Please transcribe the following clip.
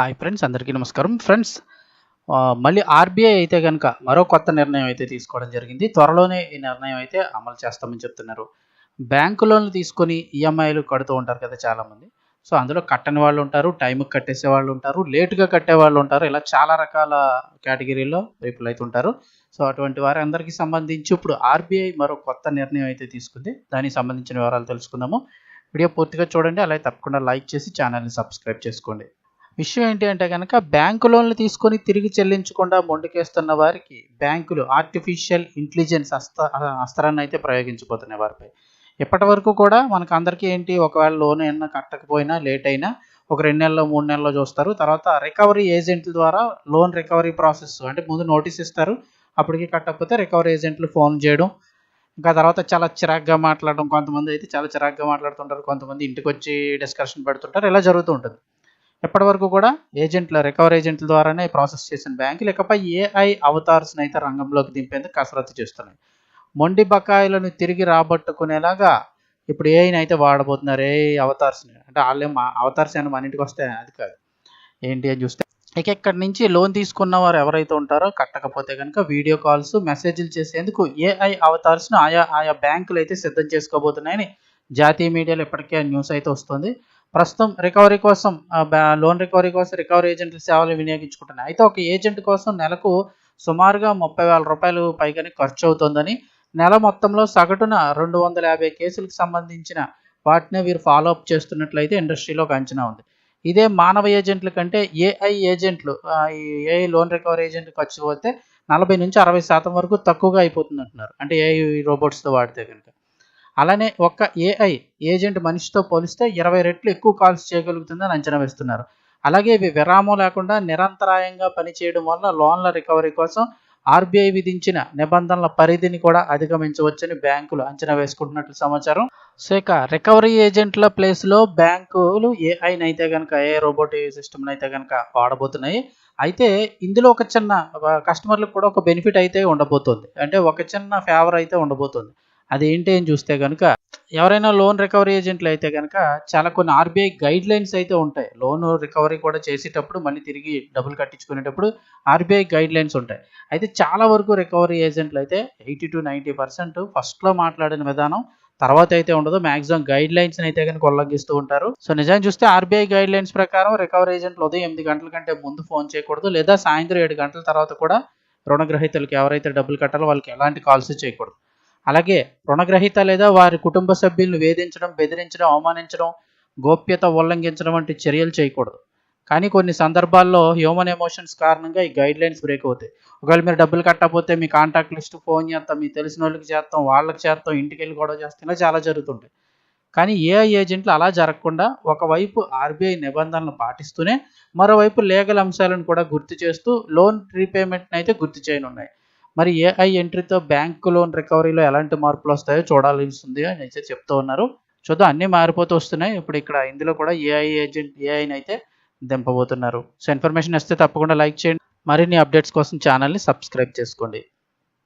Hi friends అందరికీ నమస్కారం. Friends మళ్ళీ ఆర్బీఐ అయితే కనుక మరో కొత్త నిర్ణయం అయితే తీసుకోవడం జరిగింది. త్వరలోనే ఈ నిర్ణయం అయితే అమలు చేస్తామని చెప్తున్నారు. బ్యాంకు లోన్లు తీసుకొని ఈఎంఐలు కడుతూ ఉంటారు కదా చాలామంది. సో అందులో కట్టని వాళ్ళు ఉంటారు టైంకి కట్టేసే వాళ్ళు ఉంటారు లేటుగా కట్టే వాళ్ళు ఉంటారు. ఇలా చాలా రకాల కేటగిరీలో పీపుల్ అయితే ఉంటారు. సో అటువంటి వారి అందరికీ సంబంధించి ఇప్పుడు ఆర్బీఐ మరో కొత్త నిర్ణయం అయితే తీసుకుంది. దానికి సంబంధించిన వివరాలు తెలుసుకుందాము. వీడియో పూర్తిగా చూడండి. అలాగే తప్పకుండా లైక్ చేసి ఛానల్ని సబ్స్క్రైబ్ చేసుకోండి. విషయం ఏంటి అంటే కనుక బ్యాంకు లోన్లు తీసుకొని తిరిగి చెల్లించకుండా మొండికేస్తున్న వారికి బ్యాంకులు ఆర్టిఫిషియల్ ఇంటెలిజెన్స్ అస్త అస్త్రాన్ని అయితే ప్రయోగించబోతున్నాయి వారిపై. ఇప్పటి వరకు కూడా మనకు అందరికీ ఏంటి? ఒకవేళ లోన్ ఏమన్నా కట్టకపోయినా లేట్ అయినా ఒక రెండు నెలల్లో మూడు నెలల్లో చూస్తారు. తర్వాత రికవరీ ఏజెంట్ల ద్వారా లోన్ రికవరీ ప్రాసెస్ అంటే ముందు నోటీస్ ఇస్తారు. అప్పటికి కట్టకపోతే రికవరీ ఏజెంట్లు ఫోన్ చేయడం. ఇంకా తర్వాత చాలా చిరాగ్గా మాట్లాడడం. కొంతమంది అయితే చాలా చిరాగ్గా మాట్లాడుతుంటారు. కొంతమంది ఇంటికి వచ్చి డిస్కషన్ పెడుతుంటారు. ఇలా జరుగుతూ ఉంటుంది. ఎప్పటి వరకు కూడా ఏజెంట్ల రికవరీ ఏజెంట్ల ద్వారానే ప్రాసెస్ చేసిన బ్యాంకులు ఇకపై ఏఐ అవతార్స్ని అయితే రంగంలోకి దింపేందుకు కసరత్తు చేస్తున్నాయి. మొండి బకాయిలను తిరిగి రాబట్టుకునేలాగా ఇప్పుడు ఏఐని అయితే వాడబోతున్నారు. ఏఐ అవతార్స్ని అంటే వాళ్ళే మా అవతార్స్ అని మన ఇంటికి వస్తే అది కాదు. ఏంటి అని చూస్తే ఇక ఇక్కడి నుంచి లోన్ తీసుకున్న వారు ఎవరైతే ఉంటారో కట్టకపోతే కనుక వీడియో కాల్స్ మెసేజ్లు చేసేందుకు ఏఐ అవతార్స్ను ఆయా ఆయా బ్యాంకులు అయితే సిద్ధం చేసుకోబోతున్నాయని జాతీయ మీడియాలో ఇప్పటికే న్యూస్ అయితే వస్తుంది. ప్రస్తుతం రికవరీ కోసం లోన్ రికవరీ కోసం రికవరీ ఏజెంట్ల సేవలు వినియోగించుకుంటున్నాయి. అయితే ఒక ఏజెంట్ కోసం నెలకు సుమారుగా ముప్పై వేల రూపాయలు పైగానే ఖర్చు అవుతుందని నెల మొత్తంలో సగటున రెండు వందల యాభై కేసులకు సంబంధించిన వాటిని వీరు ఫాలో అప్ చేస్తున్నట్లయితే ఇండస్ట్రీలో ఒక అంచనా ఉంది. ఇదే మానవ ఏజెంట్ల కంటే ఏఐ ఏజెంట్లు ఈ ఏఐ లోన్ రికవరీ ఏజెంట్ ఖర్చు పోతే నలభై నుంచి అరవై శాతం వరకు తక్కువగా అయిపోతుంది అంటున్నారు అంటే ఏఐ రోబోట్స్తో వాడితే కనుక. అలానే ఒక్క ఏఐ ఏజెంట్ మనిషితో పోలిస్తే ఇరవై రెట్లు ఎక్కువ కాల్స్ చేయగలుగుతుందని అంచనా వేస్తున్నారు. అలాగే ఇవి విరామం లేకుండా నిరంతరాయంగా పనిచేయడం వల్ల లోన్ల రికవరీ కోసం ఆర్బీఐ విధించిన నిబంధనల పరిధిని కూడా అధిగమించవచ్చని బ్యాంకులు అంచనా వేసుకుంటున్నట్లు సమాచారం. సో ఇక రికవరీ ఏజెంట్ల ప్లేస్లో బ్యాంకులు ఏఐని అయితే కనుక ఏ రోబోట్ సిస్టమ్ని అయితే కనుక వాడబోతున్నాయి. అయితే ఇందులో ఒక చిన్న కస్టమర్లకు కూడా ఒక బెనిఫిట్ అయితే ఉండబోతుంది. అంటే ఒక చిన్న ఫేవర్ అయితే ఉండబోతుంది. అదేంటి అని చూస్తే కనుక ఎవరైనా లోన్ రికవరీ ఏజెంట్లు అయితే కనుక చాలా కొన్ని ఆర్బీఐ గైడ్ లైన్స్ అయితే ఉంటాయి. లోన్ రికవరీ కూడా చేసేటప్పుడు మళ్ళీ తిరిగి డబ్బులు కట్టించుకునేటప్పుడు ఆర్బీఐ గైడ్ లైన్స్ ఉంటాయి. అయితే చాలా వరకు రికవరీ ఏజెంట్లు అయితే ఎయిటీ టు నైంటీ పర్సెంట్ ఫస్ట్లో మాట్లాడిన విధానం తర్వాత అయితే ఉండదు. మాక్సిమం గైడ్ లైన్స్ అయితే కనుక ఉల్లంఘిస్తూ ఉంటారు. సో నిజాన్ని చూస్తే ఆర్బీఐ గైడ్ లైన్స్ ప్రకారం రికవరీ ఏజెంట్లు ఉదయం ఎనిమిది గంటల కంటే ముందు ఫోన్ చేయకూడదు. లేదా సాయంత్రం ఏడు గంటల తర్వాత కూడా రుణగ్రహీతలకు ఎవరైతే డబ్బులు కట్టాలో వాళ్ళకి ఎలాంటి కాల్స్ చేయకూడదు. అలాగే రుణగ్రహీత లేదా వారి కుటుంబ సభ్యులను వేధించడం బెదిరించడం అవమానించడం గోప్యత ఉల్లంఘించడం వంటి చర్యలు చేయకూడదు. కానీ కొన్ని సందర్భాల్లో హ్యూమన్ ఎమోషన్స్ కారణంగా ఈ గైడ్ లైన్స్ బ్రేక్ అవుతాయి. ఒకవేళ మీరు డబ్బులు కట్టకపోతే మీ కాంటాక్ట్ లిస్ట్ ఫోన్ చేస్తాం మీ తెలిసిన వాళ్ళకి చేస్తాం వాళ్ళకి చేస్తాం ఇంటికి వెళ్ళి గొడవ చేస్తాం ఇలా చాలా జరుగుతుంటాయి. కానీ ఏఐ ఏజెంట్లు అలా జరగకుండా ఒకవైపు ఆర్బీఐ నిబంధనలు పాటిస్తూనే మరోవైపు లీగల్ అంశాలను కూడా గుర్తు చేస్తూ లోన్ రీపేమెంట్ని అయితే గుర్తు చేయనున్నాయి. మరి ఏఐ ఎంట్రీతో బ్యాంకు లోన్ రికవరీలో ఎలాంటి మార్పులు వస్తాయో చూడాల్సింది అని అయితే చెప్తూ ఉన్నారు. చూద్దాం అన్నీ మారిపోతూ వస్తున్నాయి. ఇప్పుడు ఇక్కడ ఇందులో కూడా ఏఐ ఏజెంట్ ఏఐని అయితే దింపబోతున్నారు. సో ఇన్ఫర్మేషన్ వస్తే తప్పకుండా లైక్ చేయండి. మరిన్ని అప్డేట్స్ కోసం ఛానల్ని సబ్స్క్రైబ్ చేసుకోండి.